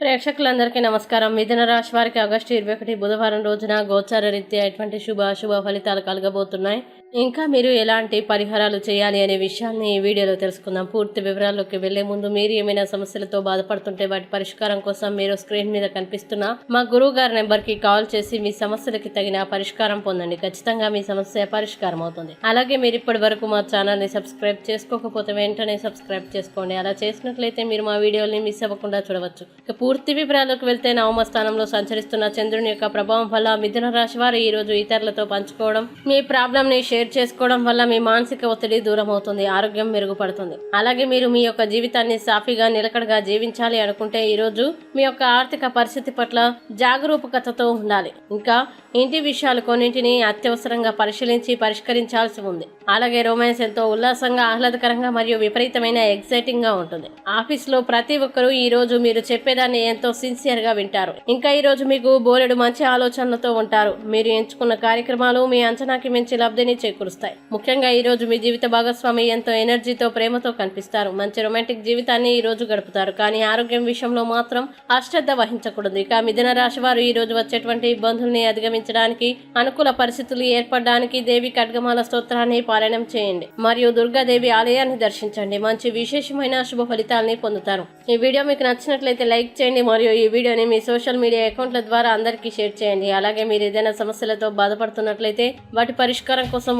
ప్రేక్షకులందరికీ నమస్కారం. మిథున రాశి వారికి ఆగస్టు ఇరవై ఒకటి బుధవారం రోజున గోచార రీత్యా ఎటువంటి శుభ అశుభ ఫలితాలు కలగబోతున్నాయి? ఇంకా మీరు ఎలాంటి పరిహారాలు చేయాలి అనే విషయాన్ని ఈ వీడియోలో తెలుసుకుందాం. పూర్తి వివరాల్లోకి వెళ్ళే ముందు మీరు ఏమైనా సమస్యలతో బాధపడుతుంటే వాటి పరిష్కారం కోసం మీరు స్క్రీన్ మీద కనిపిస్తున్న మా గురువు గారి నెంబర్కి కాల్ చేసి మీ సమస్యలకి తగిన పరిష్కారం పొందండి. ఖచ్చితంగా మీ సమస్య పరిష్కారం అవుతుంది. అలాగే మీరు ఇప్పటి వరకు మా ఛానల్ని సబ్స్క్రైబ్ చేసుకోకపోతే వెంటనే సబ్స్క్రైబ్ చేసుకోండి. అలా చేసినట్లయితే మీరు మా వీడియోని మిస్ అవ్వకుండా చూడవచ్చు. ఇక పూర్తి వివరాలకు వెళ్తే నవమ స్థానంలో సంచరిస్తున్న చంద్రుని యొక్క ప్రభావం వల్ల మిథున రాశి వారు ఈ రోజు ఇతరులతో పంచుకోవడం మీ ప్రాబ్లం ని షేర్ చేసుకోవడం వల్ల మీ మానసిక ఒత్తిడి దూరం అవుతుంది ఆరోగ్యం మెరుగుపడుతుంది. అలాగే మీరు మీ యొక్క జీవితాన్ని సాఫీగా నిలకడగా జీవించాలి అనుకుంటే ఈ రోజు మీ యొక్క ఆర్థిక పరిస్థితి పట్ల జాగరూకతతో ఉండాలి. ఇంకా ఇంటి విషయాలు కొన్నింటిని అత్యవసరంగా పరిశీలించి పరిష్కరించాల్సి ఉంది. అలాగే రొమాన్స్ ఎంతో ఉల్లాసంగా ఆహ్లాదకరంగా మరియు విపరీతమైన ఎక్సైటింగ్గా ఉంటుంది. ఆఫీస్లో ప్రతి ఒక్కరూ ఈ రోజు మీరు చెప్పేదాన్ని ఎంతో సిన్సియర్గా వింటారు. ఇంకా ఈ రోజు మీకు బోలెడు మంచి ఆలోచనలతో ఉంటారు. మీరు ఎంచుకున్న కార్యక్రమాలు మీ అంచనాకి మించి లబ్ధిని చేకూరుస్తాయి. ముఖ్యంగా ఈ రోజు మీ జీవిత భాగస్వామి ఎంతో ఎనర్జీతో ప్రేమతో కనిపిస్తారు. మంచి రొమాంటిక్ జీవితాన్ని ఈ రోజు గడుపుతారు. కానీ ఆరోగ్యం విషయంలో మాత్రం అశ్రద్ధ వహించకూడదు. ఇక మిథున రాశి వారు ఈ రోజు వచ్చేటువంటి ఇబ్బందుల్ని అధిగమించడానికి అనుకూల పరిస్థితులు ఏర్పడడానికి దేవి ఖడ్గమాల స్తోత్రాన్ని పారాయణం చేయండి. మరియు దుర్గాదేవి ఆలయాన్ని దర్శించండి. మంచి విశేషమైన శుభ ఫలితాలని పొందుతారు. ఈ వీడియో మీకు నచ్చినట్లయితే లైక్ చేయండి. మరియు ఈ వీడియోని మీ సోషల్ మీడియా అకౌంట్ల ద్వారా అందరికీ షేర్ చేయండి. అలాగే మీరు ఏదైనా సమస్యలతో బాధపడుతున్నట్లయితే వాటి పరిష్కారం కోసం